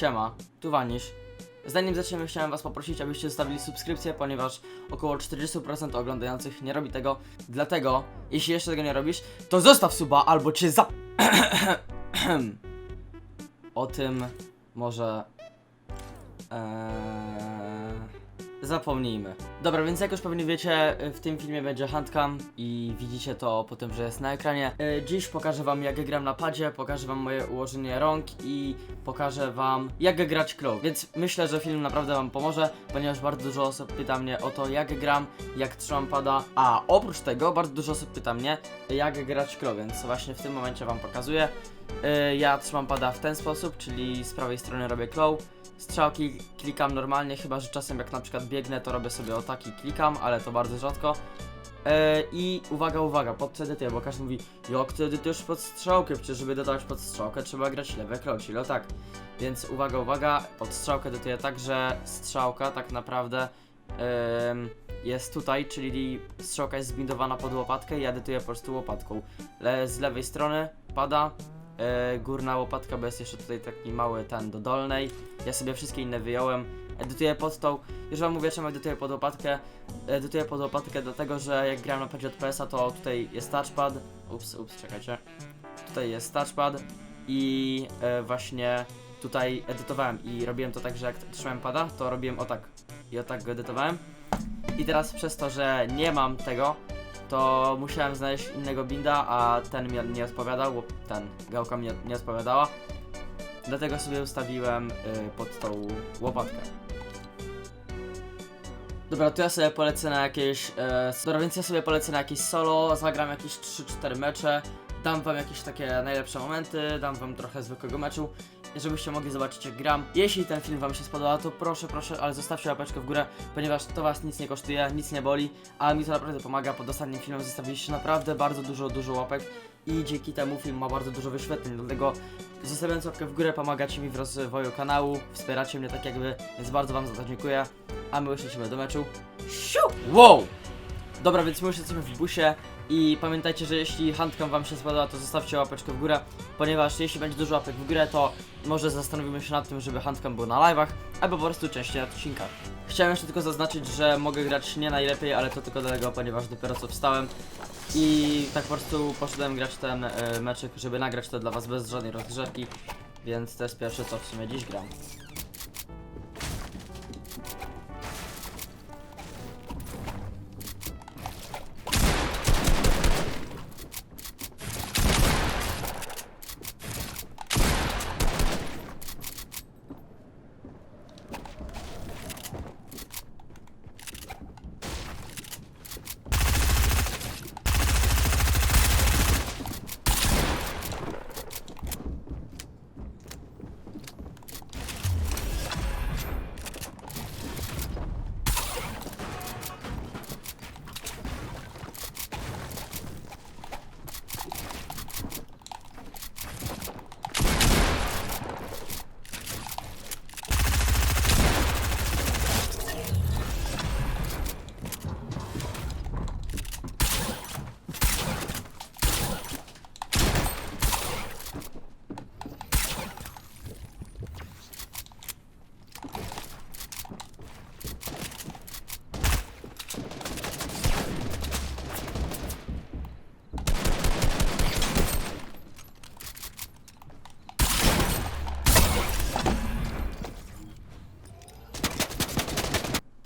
siema, tu Wanisz. Zanim zaczniemy, chciałem was poprosić, abyście zostawili subskrypcję, ponieważ około 40% oglądających nie robi tego. Dlatego, jeśli jeszcze tego nie robisz, to zostaw suba albo cię za... o tym może... Eee... Zapomnijmy. Dobra, więc jak już pewnie wiecie, w tym filmie będzie handcam i widzicie to po tym, że jest na ekranie. E, Dziś pokażę wam jak gram na padzie, pokażę wam moje ułożenie rąk i pokażę wam jak grać claw. Więc myślę, że film naprawdę wam pomoże, ponieważ bardzo dużo osób pyta mnie o to jak gram, jak trzymam pada, a oprócz tego bardzo dużo osób pyta mnie jak grać claw, więc właśnie w tym momencie wam pokazuję. E, Ja trzymam pada w ten sposób, czyli z prawej strony robię claw, strzałki klikam normalnie, chyba że czasem jak na przykład biegnę, to robię sobie o taki klikam, ale to bardzo rzadko. E, I uwaga, uwaga, pod edytuję, bo każdy mówi, jak ty edytujesz pod strzałkę, przecież żeby edytować pod strzałkę trzeba grać lewe kroki, no tak. Więc uwaga, uwaga, pod strzałkę edytuję tak, że strzałka tak naprawdę jest tutaj, czyli strzałka jest zbindowana pod łopatkę i ja edytuję po prostu łopatką. Le, z lewej strony pada górna łopatka, bo jest jeszcze tutaj taki mały ten do dolnej. Ja sobie wszystkie inne wyjąłem. Edytuję pod tą. Już wam mówię, czemu edytuję pod łopatkę. Edytuję pod łopatkę dlatego, że jak grałem na padzie od PS-a, to tutaj jest touchpad. Ups, ups, czekajcie. Tutaj jest touchpad i e, właśnie tutaj edytowałem i robiłem to tak, że jak trzymałem pada, to robiłem o tak. I o tak go edytowałem. I teraz przez to, że nie mam tego, to musiałem znaleźć innego binda, a ten mi nie odpowiadał, bo ten gałka mi nie, odpowiadała. Dlatego sobie ustawiłem y, pod tą łopatkę. Dobra, to ja sobie polecę na jakieś. E, dobra, więc ja sobie polecę na jakieś solo, zagram jakieś 3-4 mecze, dam wam jakieś takie najlepsze momenty, dam wam trochę zwykłego meczu, żebyście mogli zobaczyć jak gram. Jeśli ten film wam się spodoba, to proszę, proszę, ale zostawcie łapeczkę w górę, ponieważ to was nic nie kosztuje, nic nie boli, a mi to naprawdę pomaga. Pod ostatnim filmem zostawiliście naprawdę bardzo dużo, dużo łapek i dzięki temu film ma bardzo dużo wyświetleń, dlatego zostawiając łapkę w górę pomagacie mi w rozwoju kanału, wspieracie mnie tak jakby, więc bardzo wam za to dziękuję. A my już lecimy do meczu. Siu! Wow! Dobra, więc my już jesteśmy w busie i pamiętajcie, że jeśli handcam wam się spodoba, to zostawcie łapeczkę w górę, ponieważ jeśli będzie dużo łapek w górę, to może zastanowimy się nad tym, żeby handcam był na live'ach, albo po prostu częściej na odcinkach. Chciałem jeszcze tylko zaznaczyć, że mogę grać nie najlepiej, ale to tylko dlatego, ponieważ dopiero co wstałem i tak po prostu poszedłem grać ten e, meczyk, żeby nagrać to dla was bez żadnej rozgrzewki, więc to jest pierwsze co w sumie dziś gram.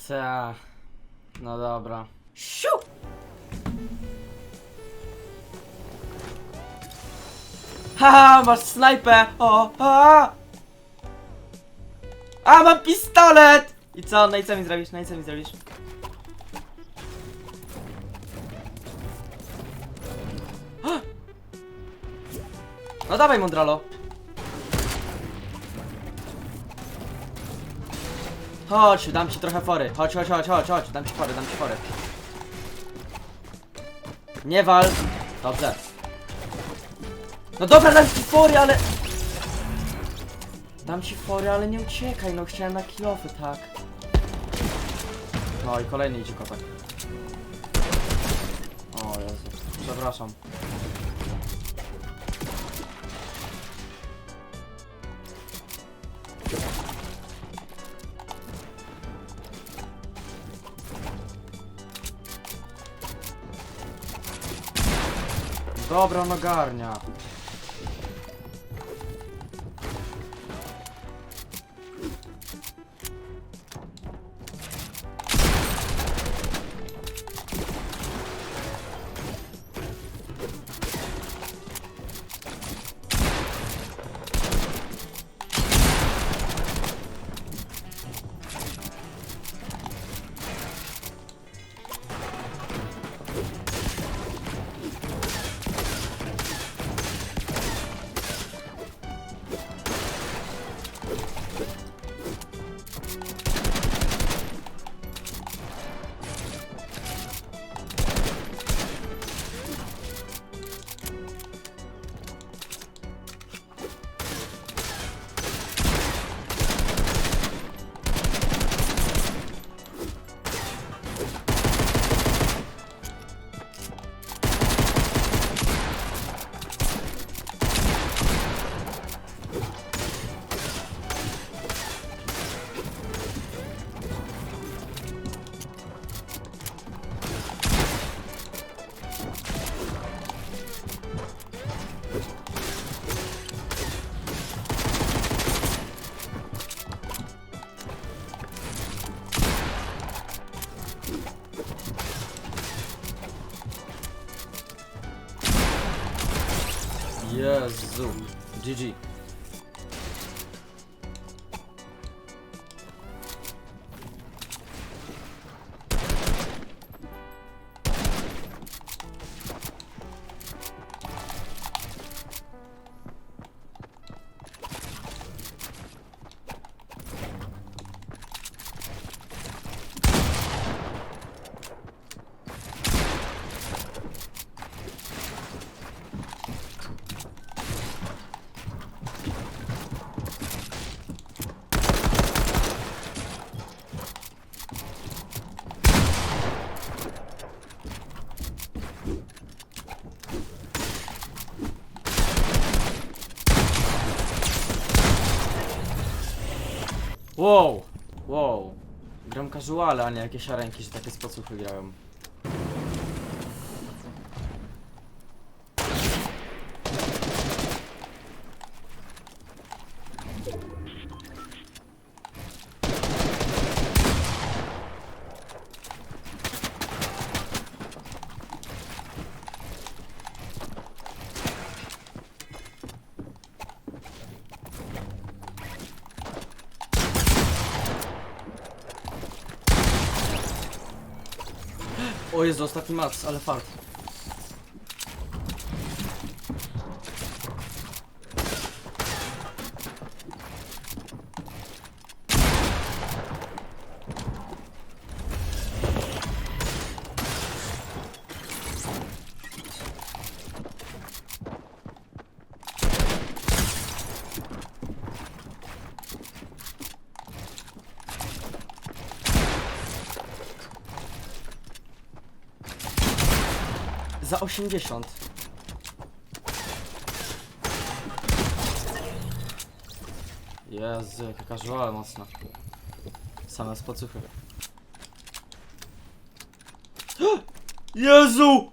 Ta. No dobra. Siu! Haha, masz snajpę! O! A! a, mam pistolet! I co? No i co mi zrobisz? No i co mi zrobisz? No dawaj, Mondralo. Chodź, dam ci trochę fory. Chodź, chodź, chodź, chodź, chodź, dam ci fory, dam ci fory. Nie wal. Dobrze. No dobra, dam ci fory, ale... Dam ci fory, ale nie uciekaj, no chciałem na kilofy, tak. No i kolejny idzie kotek. O Jezu, przepraszam. Dobra, on ogarnia. Jezu. GG. Wow, wow. Gram casuale, a nie jakieś arenki, że takie spocuchy grają. O Jezu, ostatni max, ale fart. Za 80. Jezu, jaka casual mocna. Same spocuchy. Jezu!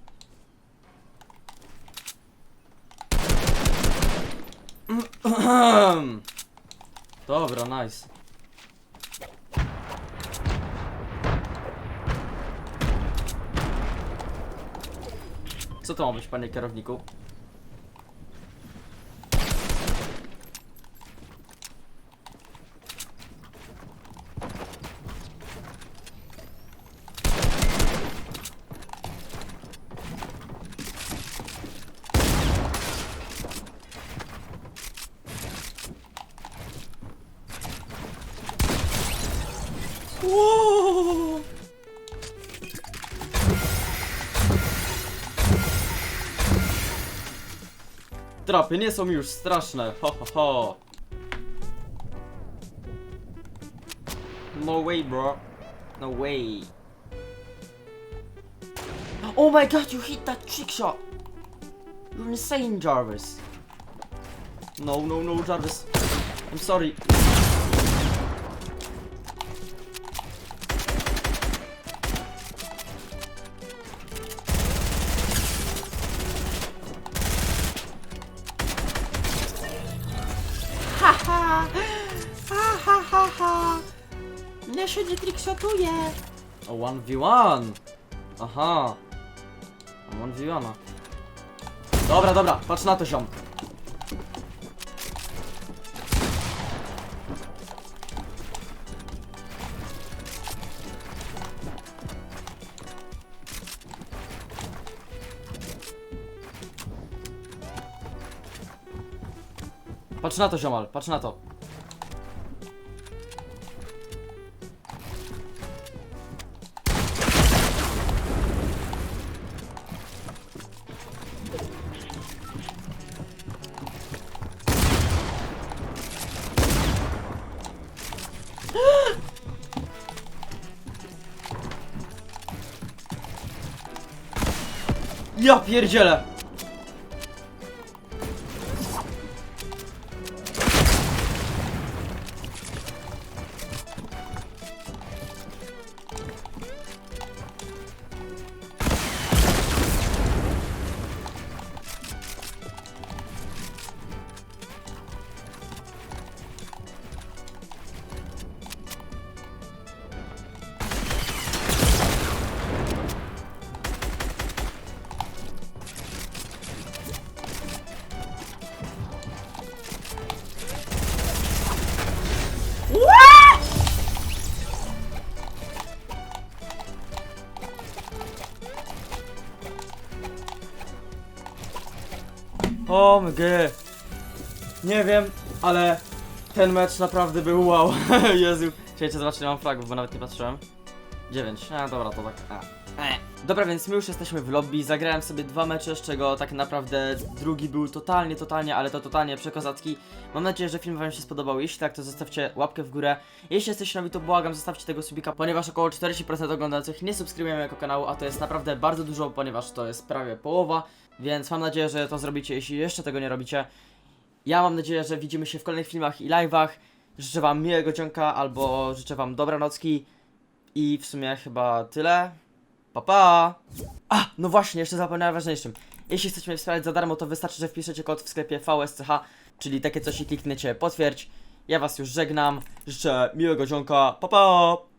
Dobra, nice. Co to ma być, panie kierowniku? Trapy nie są już straszne, ho ho ho. No way, bro. No way. Oh my god, you hit that trick shot. You're insane, Jarvis. No, no, no, Jarvis. I'm sorry. Się nie trickshotuje? O 1v1. Aha. O 1v1. Dobra, dobra, patrz na to ziom. Patrz na to ziomal, patrz na to. Ja pierdzielę! OMG. Nie wiem, ale ten mecz naprawdę był wow. Jezu. Czekajcie, zobaczcie, ile mam fragów, bo nawet nie patrzyłem. 9. A dobra, to tak. A. E. Dobra, więc my już jesteśmy w lobby. Zagrałem sobie dwa mecze, z czego tak naprawdę drugi był totalnie, totalnie, ale to totalnie przekozacki. Mam nadzieję, że film Wam się spodobał. Jeśli tak, to zostawcie łapkę w górę. Jeśli jesteście nowi, to błagam, zostawcie tego subika, ponieważ około 40% oglądających nie subskrybują mojego kanału, a to jest naprawdę bardzo dużo, ponieważ to jest prawie połowa. Więc mam nadzieję, że to zrobicie, jeśli jeszcze tego nie robicie. Ja mam nadzieję, że widzimy się w kolejnych filmach i live'ach. Życzę Wam miłego dzionka, albo życzę Wam dobranocki. I w sumie chyba tyle. Pa pa! A, no właśnie, jeszcze zapomniałem o ważniejszym. Jeśli chcecie mnie wspierać za darmo, to wystarczy, że wpiszecie kod w sklepie VSCH, czyli takie coś i klikniecie potwierdź. Ja Was już żegnam. Życzę miłego dzionka. Pa pa!